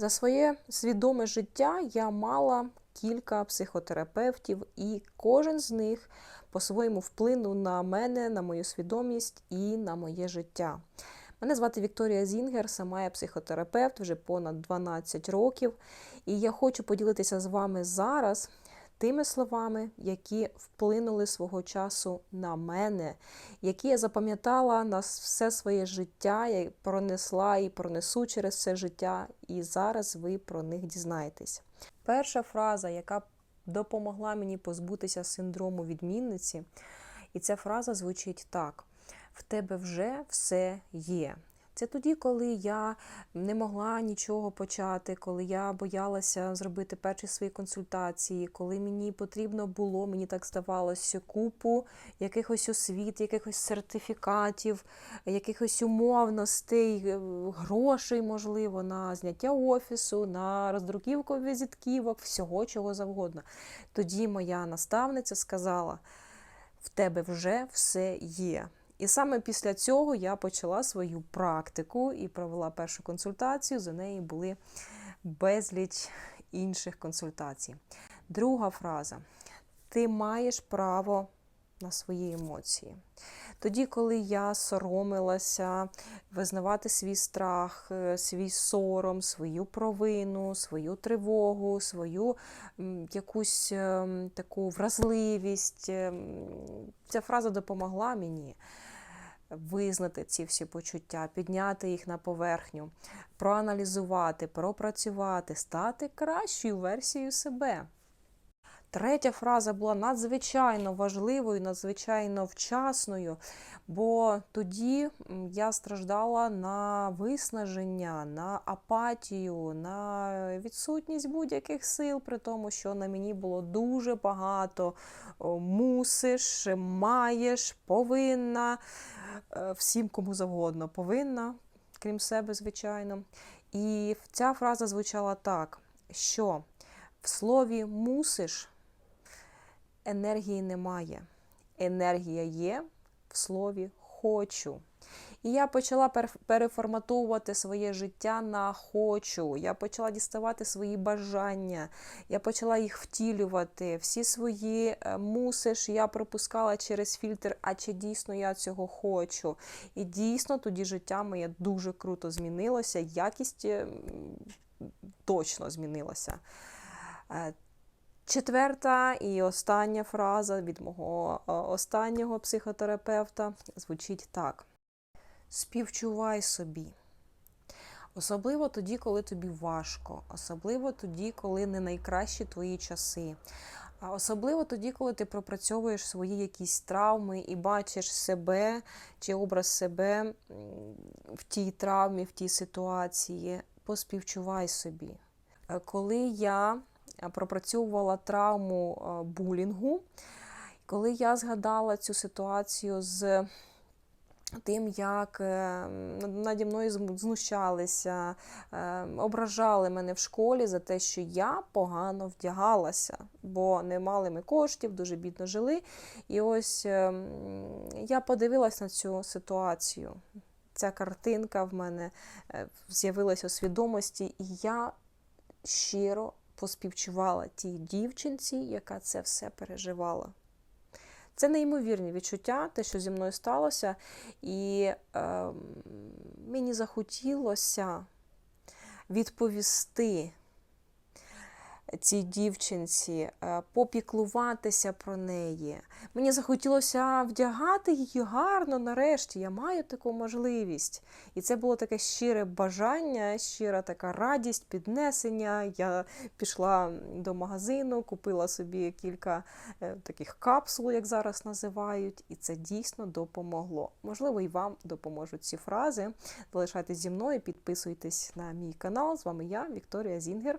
За своє свідоме життя я мала кілька психотерапевтів, і кожен з них по-своєму вплинув на мене, на мою свідомість і на моє життя. Мене звати Вікторія Зінгер, сама я психотерапевт вже понад 12 років, і я хочу поділитися з вами зараз тими словами, які вплинули свого часу на мене, які я запам'ятала на все своє життя, я пронесла і пронесу через це життя, і зараз ви про них дізнаєтесь. Перша фраза, яка допомогла мені позбутися синдрому відмінниці, і ця фраза звучить так: в тебе вже все є. Це тоді, коли я не могла нічого почати, коли я боялася зробити перші свої консультації, коли мені потрібно було, мені так здавалося, купу якихось освіт, якихось сертифікатів, якихось умовностей, е, грошей, можливо, на зняття офісу, на роздруківку візитківок, всього чого завгодно. Тоді моя наставниця сказала: в тебе вже все є. І саме після цього я почала свою практику і провела першу консультацію. За неї були безліч інших консультацій. Друга фраза: ти маєш право на свої емоції. Тоді, коли я соромилася визнавати свій страх, е, свій сором, свою провину, свою тривогу, свою якусь ем, таку вразливість, ем, ця фраза допомогла мені визнати ці всі почуття, підняти їх на поверхню, проаналізувати, пропрацювати, стати кращою версією себе. Третя фраза була надзвичайно важливою, надзвичайно вчасною, бо тоді я страждала на виснаження, на апатію, на відсутність будь-яких сил, при тому, що на мені було дуже багато мусиш, маєш, повинна. Е, всім кому завгодно повинна, крім себе, звичайно. І ця фраза звучала так, що в слові мусиш енергії немає. Енергія є в слові хочу. І я почала переформатовувати своє життя на хочу. Я почала діставати свої бажання, я почала їх втілювати. Всі свої е, мусиш я пропускала через фільтр, а чи дійсно я цього хочу. І дійсно тоді життя моє дуже круто змінилося, якість точно змінилася. Е, четверта і остання фраза від мого е, останнього психотерапевта звучить так співчувай собі. Особливо тоді, коли тобі важко, особливо тоді, коли не найкращі твої часи. Особливо тоді, коли ти пропрацьовуєш свої якісь травми і бачиш себе чи образ себе в тій травмі, в тій ситуації, поспівчувай собі. Е, коли я пропрацьовувала травму е, булінгу, коли я згадала цю ситуацію з Тим, як е, наді мною знущалися, е, ображали мене в школі за те, що я погано вдягалася, бо не мали ми коштів, дуже бідно жили. І ось е, я подивилась на цю ситуацію. Ця картинка в мене з'явилася у свідомості, і я щиро поспівчувала тій дівчинці, яка це все переживала. Це неймовірні відчуття, те, що зі мною сталося, і е, мені захотілося відповісти цій дівчинці, е, попіклуватися про неї. Мені захотілося вдягати її гарно нарешті. Я маю таку можливість. І це було таке щире бажання, щира така радість, піднесення. Я пішла до магазину, купила собі кілька е, таких капсул, як зараз називають, і це дійсно допомогло. Можливо, і вам допоможуть ці фрази. Залишайтесь зі мною, підписуйтесь на мій канал. З вами я, Вікторія Зінгер.